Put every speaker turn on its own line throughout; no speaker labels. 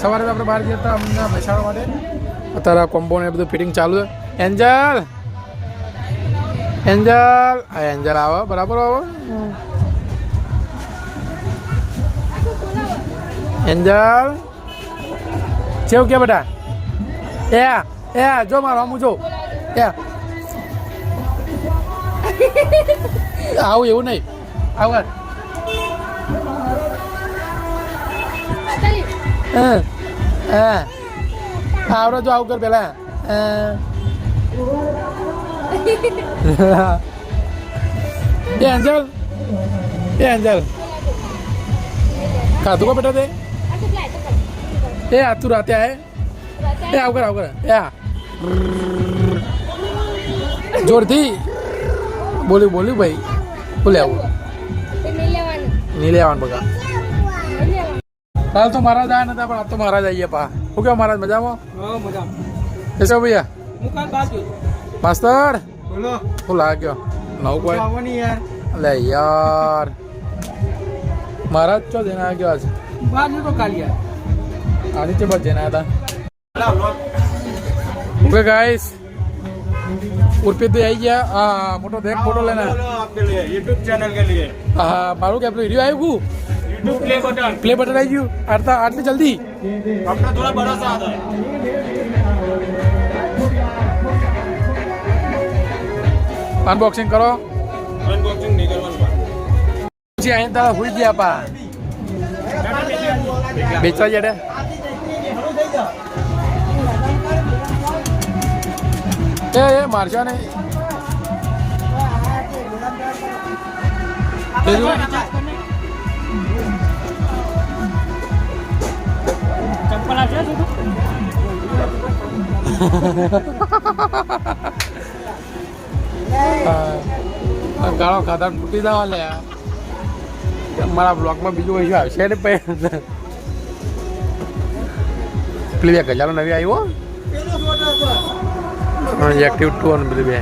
સવારે આપણે બહાર ગયા હતા અમને બેસાડવા માટે. અત્યારે કોમ્બો ને બધું ફિટિંગ ચાલુ છે. એન્જલ! એન્જલ! આ એન્જલ આવે, બરાબર આવે. એન્જલ! કેવું કે બેટા. એ એ, જો મારો અમુ જો. એ. આવું એવું નહીં. આવું. હા હા. આવડે જો આવું કર પેલા. એ એન્જલ એ એન્જલ. ખાધું કો બેટા તે? એ આ તું રાતે આય? એ આવ કર આવ કર. એ આ. જોરથી. બોલ્યું બોલ્યું ભાઈ. બોલે આવું. નહીં લેવાનું બગા. કાલ તો મહારાજ આયા નતા પણ આજ તો મહારાજ આવીએ પા. શું કેવું મહારાજ મજામાં?
હા મજા
કેશવ ભૈયા?
હું કાલ બાજુ
માસ્તર?
બોલો.
શું લાગ્યો નવું કોઈ
આવવાની યાર.
મહારાજ ચો જઈને આવ્યા ગયો આજે?
બાજુ તો કાલ યાર.
આની તે બસ જઈને આવ્યા હતા ઓકે ગાઈસ ઉર્પિત આઈ આવી ગયા. હા મોટો દેખ ફોટો લેના
आपके लिए यूट्यूब चैनल के लिए
હા મારું કે પેલું વિડીયો આવ્યું
YouTube play button
play button આવી ગયું આટલા આટલી જલ્દી
अपना थोड़ा बड़ा सा आता है
અનબોક્સિંગ કરો
अनबॉक्सिंग नहीं करवाना
પછી અહીં તારા હુઈ ગયા પા બેચવા જડે એ એ મારશો ને ગાળો ખાધા તૂટી દવા લે મારા બ્લોગમાં બીજું કશું આવશે ને પૈ પેલી બે ગજાલો નવી આવ્યો એક્ટિવ ટુ અને બધું બે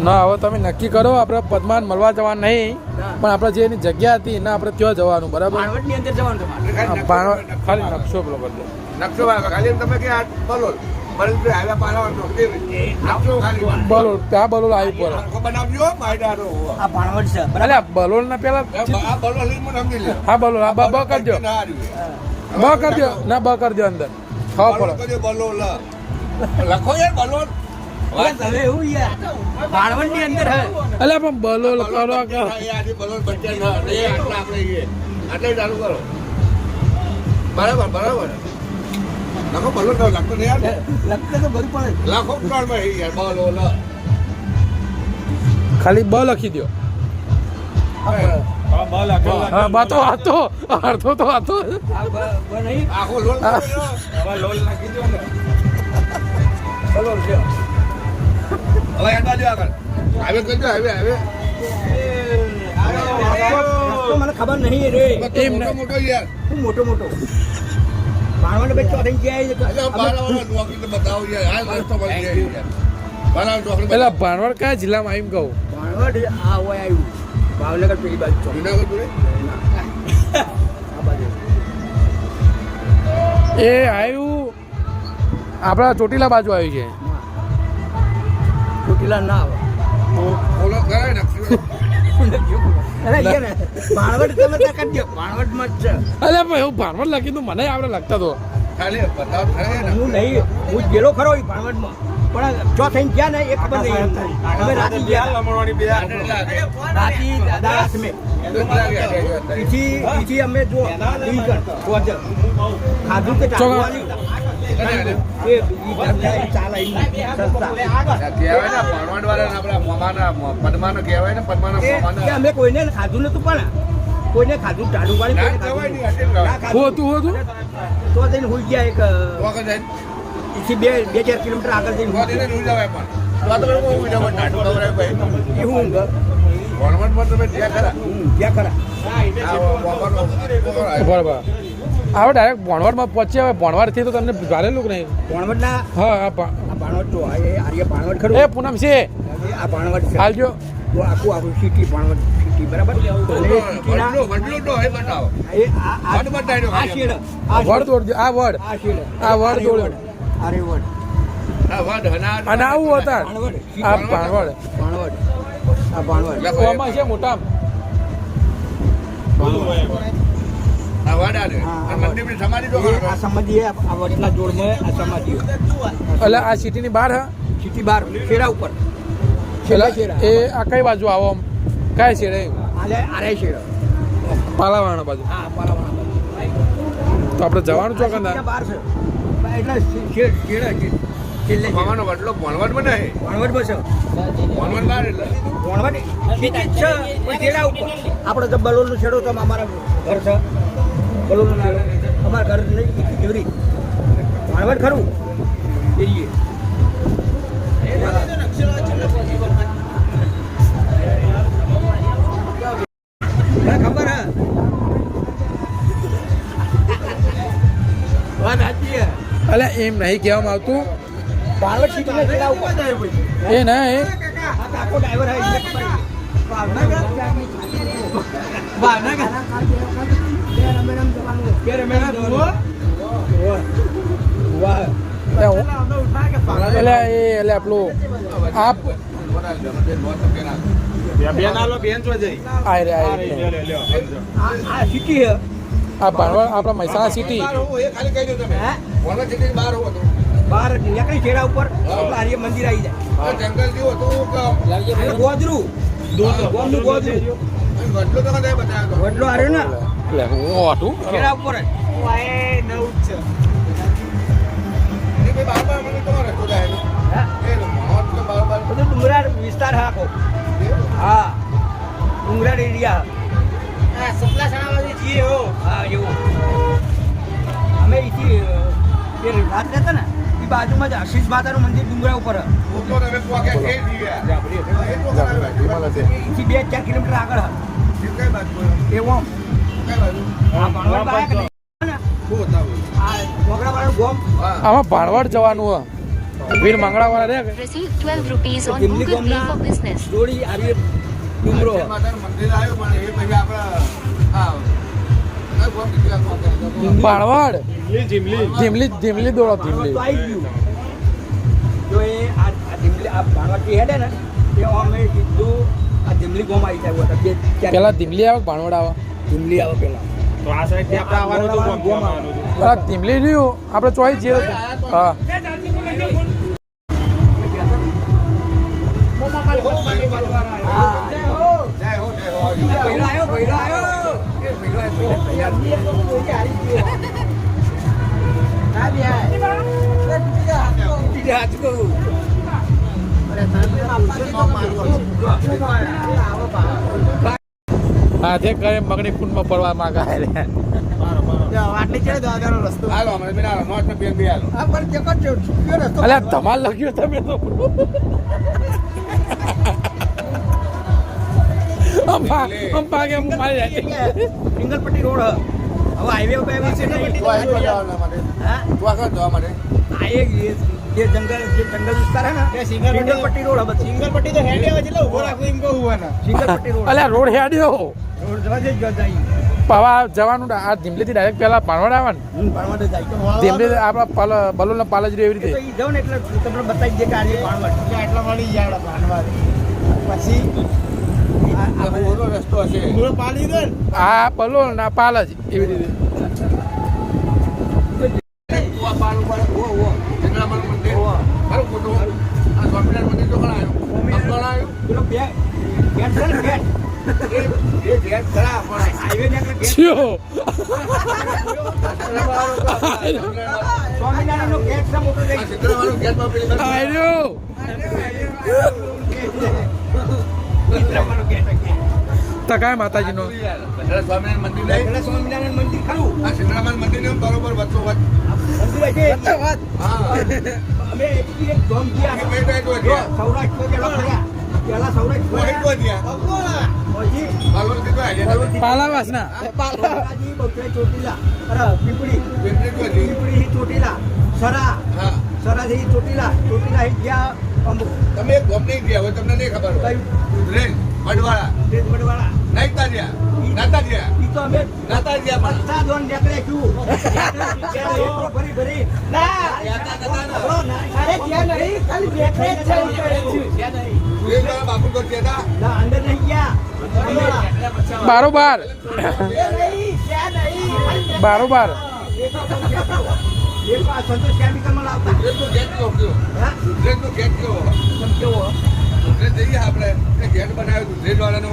ના હવે તમે નક્કી કરો આપણે પદમાન મળવા જવાનું નહીં. પણ આપણે જે એની જગ્યા હતી એને આપણે ત્યાં જવાનું બરાબર? ખાલી નકશો પેલો બદલો
નકશો ખાલી તમે કે આ
ના બ કરજો બ અંદર. ખાવા
લખો યાર બલોલ.
યાર અંદર હે.
પણ બલોલ કરો કે
બલોલ બચ્ચા ના આટલા આપણે આટલે ચાલુ કરો. બરાબર બરાબર. લખો બલોલ તો લખતો યાર.
લગતે તો ભરી પડે.
લાખો ત્રણમાં એ યાર બલોલ.
ખાલી બ લખી દો હા બા તો હતો અડધો તો હતો
આ બ- બ
આખો લોલ
હવે લોલ નાખી દો ને. બરોબર છે.
હવે એક બાજુ આગળ. હવે કરજો હવે હવે
મને ખબર નહીં રે.
મોટો મોટો યાર.
હું મોટો મોટો? ચોથી
તો બતાવો યાર. આ રસ્તો બની જાય યાર.
પેલા ભાણવડ કયા જિલ્લામાં આવીને કહું?
ભાણવડ આ હોય આવ્યું ભાવનગર પેલી બાજુ.
જુનાગઢ જોડે
એ આવ્યું આપણા ચોટીલા બાજુ આવ્યું છે.
ચોટીલા ના આવે.
કરાય ને
તમે કાઢી દો. જ છે.
લખી તો મને આવડે લખતા તો.
ખાલી બતાવ
હું નહીં હું ગયેલો ખરો એ ભાણવટમાં પણ ચો થઈને ગયા ને એ ખબર નહીં. અમે રાતે ગયા. રાતે દાદા હાથમે ઈથી ઈથી અમે જો ખાધું કે ચાલુ
વાળા
અમે કોઈને ખાધું નતું પણ કોઈને ખાધું
હું
ખાધું.
હતું હતું
તો એક
વખત
બે બે ચાર કિલોમીટર આગળ જઈને હું ઊંઘ.
બરાબર હવે ડાયરેક્ટ ભણવાડમાં પહોંચ્યા હવે ભણવાડથી તો તમને ભારેલું કે નહીં?
ભાણવડના?
હા હા ભા-
આ ભાણવડ તો આ એ આર્ય ભાણવડ ખરું.
એ પૂનમ છે.
આ ભાણવડ છે.
હાલજો
તો આખું આખું સિટી ભાણવડ સિટી બરાબર?
વડલો વડલો તો હોય બતાવો.
એ આ આ
વડ બતાવી
આ શેડ આ
વડ દોડ આ વડ.
આ શેડ.
આ વડ દોડ.
અરે વડ.
આ વડ હનાર
અને આવું હતા. આ ભાણવડ.
ભાણવડ. આ ભાણવડ.
એમ.
છે મોટા
આ વડ આ
સિટી
એટલે સિટીની બહાર હા?
સિટી બાર શેરા ઉપર.
એટલે એ આ કઈ બાજુ આવો આમ? કઈ છેડે
આલે આરે શેરા.
પાલાવાળા બાજુ.
હા
તો આપણે જવાનું છો કંદા
બહાર છે. એટલે શેડ છે. છેલ્લે શેડ.
મામાનો વડલો ભણવડમાં નહીં.
ભણવટ બસ.
ભણવડ બહાર એટલે.
સિટી છે ઉપર. આપણે તો બલોલનો છેડો તો અમારા ઘર છે. અમારા ઘર નહીં એવી રીત ખરું? મને ખબર હે.
એટલે એમ નહીં કહેવામાં આવતું. એ ના એ.
ભાવનગર?
એટલે એ એટલે આપણું આપ આય રે આય રે
આ આ સિટી
આ ભાણવડ આપણા મહેસાણા સિટી
એ ખાલી કહી દો તમે.
હે?
ભણવડ સિટીની બહાર હોવો તો.
બહાર નીકળી છેડા ઉપર આર્ય મંદિર આવી જાય
જંગલ જેવું હતું વડલો તો કદાચ બતાવ્યો
વડલો આર્યો ને
એટલે હું હતું
છેડા ઉપર જ
એ ભાઈ બહાર બહાર મને તમારો રસ્તો
હે?
એ.
બધું ડુંગરાળ વિસ્તાર હા આખો. હા. ડુંગરાળ એરિયા. હા એવું. અમે અહીંથી એ રાત રહેતા ને એ બાજુમાં જ આશીષ માતાનું મંદિર ડુંગરા ઉપર બે ચાર કિલોમીટર આગળ હે.
એ કઈ
એવું આમ. ભાણવડ
જવાનું હે વીર મંગળાવાળા રે
Receive 12 rupees on
Delhi
Google Play
ગોમના? જોડી આવી ડુંગરો.
મંદિર આવ્યું પણ એ પછી આપણે આ કઈ ફોન કીધું આ ફોન કર્યો?
ભાણવડ ધીમલી ધીમલી દોડો ધીમલી
જો એ આ આ ધીમલી આ ભાણવડથી હેડે ને તે અમે સીધું આ ધીમલી ગોમ આવી જાય
પેલા ધીમલી આવે ભાણવડ આવે?
ધીમલી આવે પેલા.
તો આ સાઈડથી આપણે આવવાનું હતું ગોમ
ગોમ
આવવાનું હતું?
ધીમલી રહ્યું. આપણે ચોઈસ છે હા.
હા
જય હો, જય હો.
હાથે કરે મગની કુંડમાં પડવા માંગા
ને.
અલ્યા ધમાલ લખ્યો તમે તો અંબા અંબા કે મારી જાય
સિંગલપટ્ટી રોડ હવે હાઈવે ઉપર છે.
તો જવા માટે? આ કઈ જવા
એક જે જે જંગલ જે જંગલ વિસ્તાર હે ને સિંગલપટ્ટી રોડ. હ બધો.
સિંગલપટ્ટી તો હેડે આવે એટલે ઊભો રાખો એમ કહું સિંગલ
પટ્ટી રોડ.
અલ્યા રોડ હેડ્યો.
રોડ જવા દે ગયો જાય.
પવા જવાનું આ ધીમલીથી ડાયરેક્ટ પેલા ભાણવડ આવે ને ધીમલી આપણા બલોલ પાલજ એવી રીતે.
ઈ જાઉં ને એટલે તમને બતાવી દે કે આજે ભણવા
આટલા મળી જાય ભાનવા પછી
આ-
રસ્તો હશે.
પાડી દે
આ બલોલ ના પાલજ એવી રીતે
તો આ પાર ઉપર ઓ, ઓ, જંગલામાં મંદિર.
ઓવા.
ખરું ખોટું? આ સ્વામિનારાયણ મંદિર તો કોણ આવ્યું? અમદાવાદ આવ્યું?
પેલો બે ગેટ છે ને ગેટ હાઈવે ને
સ્વામિનારાયણ મંદિર
સ્વામિનારાયણ મંદિર ખરું.
આ મંદિર ને બરોબર.
મંદિર અમે
ટાઈટ
જો,
વધ્યા.
સૌરાષ્ટ્ર પેલા ફર્યા પેલા સૌરાષ્ટ્ર
મોહિત
ફર્યા
વધ્યા.
પછી
બાલવંતી તો હાલ્યા હતા.
પાલાવાસના.
પાલાજી બગડે ચોટીલા. પીપળી.
પીપળી.
પીપળી ચોટીલા. સરા.
હા.
સરાથી ચોટીલા. ચોટીલા થી ગયા અમુક
તમે એક ગોમ નહીં ગયા હોય તમને નહીં ખબર હોય.
કયું મડવાળા મડવાળા
નહીં ગયા
ત્યાં
બારોબાર. બારોબાર.
સંતોષ કેમિકલમાં લાવતા
ગેટ કેવો કયો?
હા
ઉધરેલનો ગેટ કેવો
કેવો
આપણે. ગેટ બનાવ્યો ઉધરેલ વાળાનો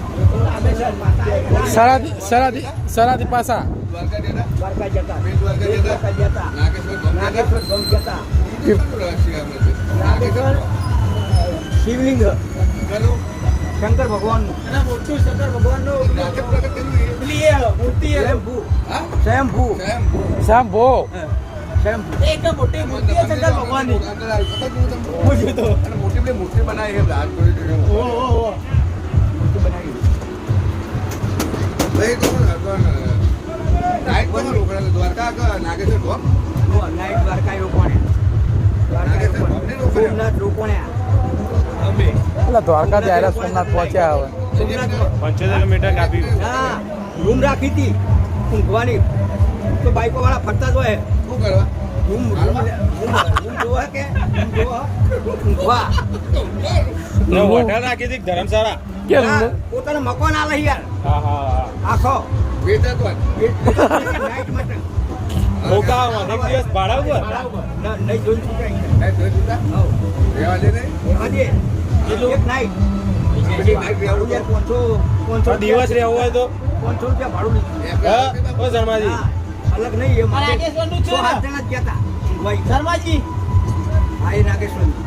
સરાદી સરાદી સરાદી પાસા
શિવલિંગ શંકર ભગવાનનું
મોટું શંકર? પેલી મૂર્તિ
સ્વયંભૂ? સ્વયંભૂ
સેમ.
એક મોટી મૂર્તિ છે શંકર ભગવાનની
મોટી મૂર્તિ બનાવી છે
પેલા દ્વારકા ત્યારે સોમનાથ પહોંચ્યા હવે.
પંચોતેર મીટર કાપી
હા રૂમ રાખી હતી ઊંઘવાની. તો બાઈકો વાળા ફરતા જ હોય.
શું કરવા?
રૂમ રૂમ રૂમ રૂમ જોવા કે? ઊંઘવા.
હોટલ રાખી હતી ધર્મશાળા?
પોતાનું મકાન આલે યાર.
હા હા.
આખો.
હોય.
નાઈટ માટે
એક દિવસ ભાડા ઉપર?
નહીં જોઈને છૂટાય
નાઈટ જોઈ?
હવ.
રહેવા દે ને.
એક નાઈટ. પાંચસો પાંચસો
દિવસ રહેવું હોય તો?
પાંચસો રૂપિયા ભાડું લીધું
એક
હા
રાત
ઓ શર્માજી
અલગ નહીં.
શર્માજી.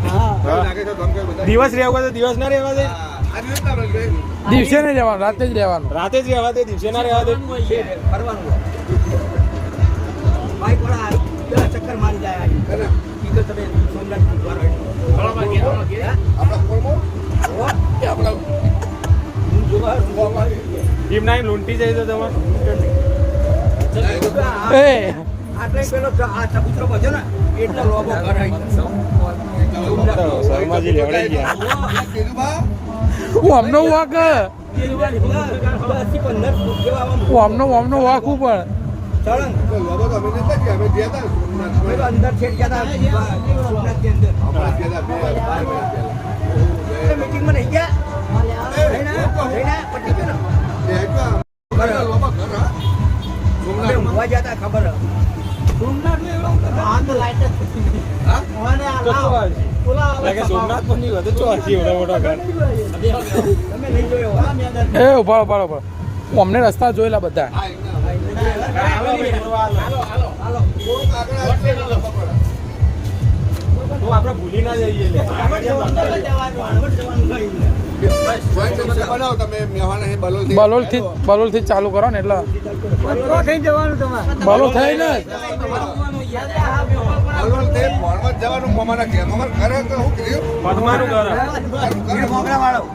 હા?
દિવસ રહેવું હોય તો દિવસ ના રહેવા દે.
દિવસ
નહીં જવાનું રાતે જ રહેવાનું.
રાતે જ રહેવા દે દિવસે ના રહેવા દે.
ચક્કર મારી જાય તમે સોમનાથ
લૂંટી જાય તો તમારે.
આટલે પેલો આ ચબૂતરો બધો ને એટલો લોબો
શર્માજી લેવડાઈ ગયા.
અમનો વાક અમનો અમનો વાક ઉપર
સળંગ.
પણ નહીં ચો?
એ ઉભાડો હું અમને રસ્તા જોયેલા બધા.
તો આપણે ભૂલી ના જઈએ.
બલોલથી
બલોલથી ચાલુ કરો ને એટલે થઈ ને
જવાનું મોમાના ઘેર. મોમાના ઘરે તો શું કર્યું?
પદ્માનું ઘર
વીર મોગરા વાળો.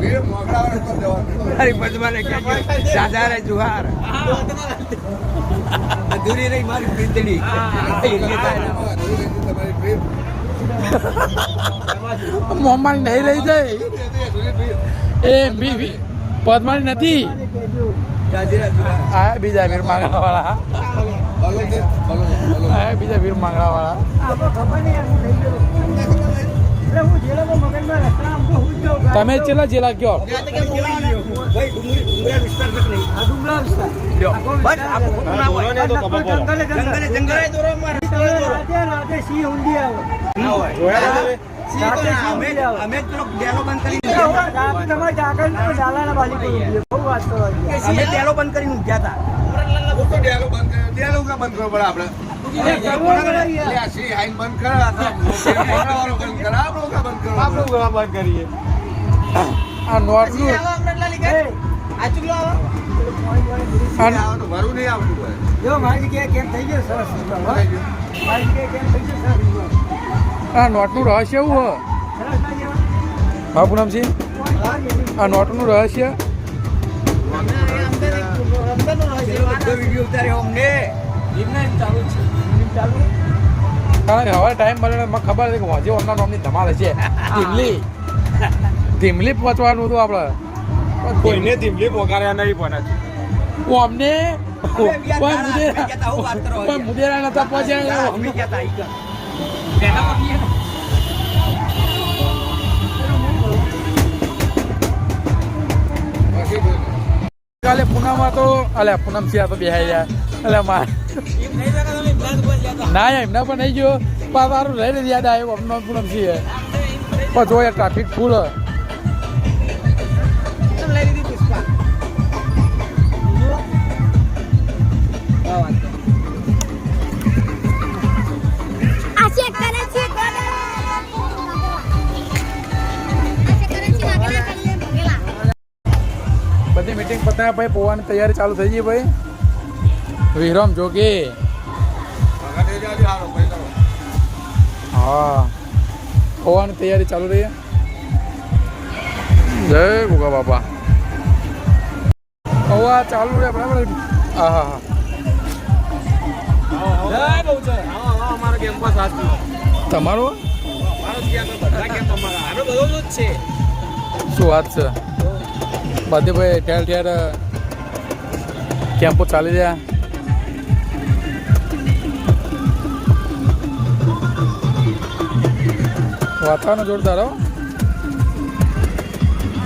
વીર મોગરાવાળા તો જવાનું.
મારી પદ્માને કહેજો, દાદા રે જુહાર. અધૂરી રહી મારી થાય
તમારી ટ્રીપ.
નહીં રહી જાય એ બી બી- નથી. આ બીજા વીર માંગણા વાળા. આ બીજા વીર માંગણા વાળા. તમે ચેલા.
બોલો તમે?
રાતે અમે અમે.
તમારે ઝાકળ ઝાલાના બાજુ બહુ વાત કરો.
અમે ડેલો બંધ કરીને ઊંઘ્યા હતા.
હું તો ડેલો બંધ કર્યો. ડેલો બંધ કરવો પડે આપણે? આ. આ
નોટનું રહસ્ય એવું હ
સરસ ના કહેવાય?
હા આ નોટનું રહસ્ય? કારણ કે હવે ટાઈમ મળે ને મને ખબર છે કે હોજે ઓમના નામની ધમાલ છે ધીમલી. ધીમલી પહોંચવાનું હતું આપણે
કોઈને ધીમલી પોકાર્યા નહીં પણ
હું અમને મુદેરા નતા પહોંચ્યા. કાલે પૂનમમાં તો અલે પૂનમ સિયા તો બેહાઈ ગયા એટલે માર. ના એમના પણ નહીં ગયો. પણ તારું લઈને યાદ આવ્યું અમને પૂનમ સિંહ પણ જો ટ્રાફિક ફૂલ હા
આ
મીટિંગ પતાવ્યા ભાઈ પોવાની તૈયારી ચાલુ થઈ ગઈ ભાઈ. વિરમ જોગી. હા. પોવાની તૈયારી ચાલુ રહી. જય ગોગા બાપા. પૌવા ચાલુ રહે બરાબર? હા હા હા. તમારું? શું વાત છે? બધે ભાઈ ઠેર ઠેર કેમ્પો ચાલી રહ્યા. વાતાવરણ જોરદાર હો.